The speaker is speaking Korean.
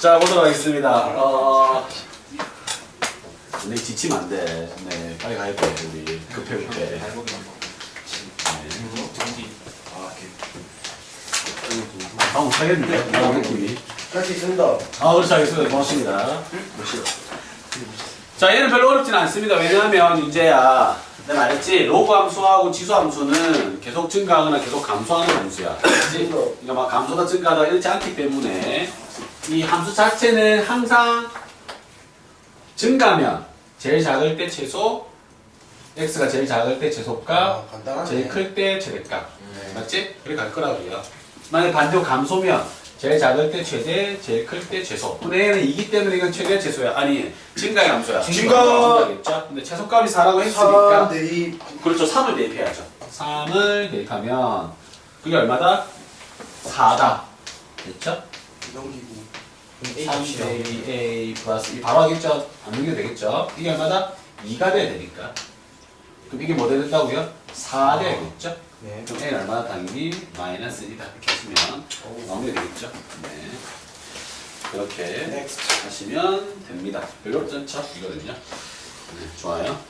자 보도록 하겠습니다. 어, 네 지치면 안 돼. 네 빨리 가야 돼 우리 급해 급해. 네. 아 못하겠는데 아 느낌이. 할수 있습니다. 아 그렇지 알겠습니다. 고맙습니다. 자 얘는 별로 어렵진 않습니다. 왜냐하면 이제야 내가 말했지 로그 함수하고 지수 함수는 계속 증가하거나 계속 감소하는 함수야. 그렇지? 그러니까 막 감소다 증가하다 이렇지 않기 때문에 이 함수 자체는 항상 증가면 제일 작을 때 최소 x가 제일 작을 때 최소값 아, 간단하네. 제일 클 때 최대값 네. 맞지? 그렇게 갈 거라고요. 만약 반대로 감소면 제일 작을 때 최대, 제일 클 때 최소. 얘는 2기 때문에 이건 최대 최소야. 아니 증가의 감소야. 증가! 증가겠죠? 근데 최소값이 4라고 했으니까 4 대입 그렇죠. 3을 대입해야죠. 3을 대입하면 그게 얼마다? 4다. 됐죠? 넘기고 3 대입 A 플러스 이 바로 하겠죠? 안 넘겨도 되겠죠? 이게 얼마다? 2가 돼야 되니까. 그럼 이게 뭐 된다고요? 4 돼야겠죠? 네. 그럼 A는 얼마나 당연히 마이너스 1이다 이렇게 하시면 나오게 되겠죠? 네. 그렇게 넥스트 하시면 됩니다. 별로 않죠? 이거든요. 네, 좋아요.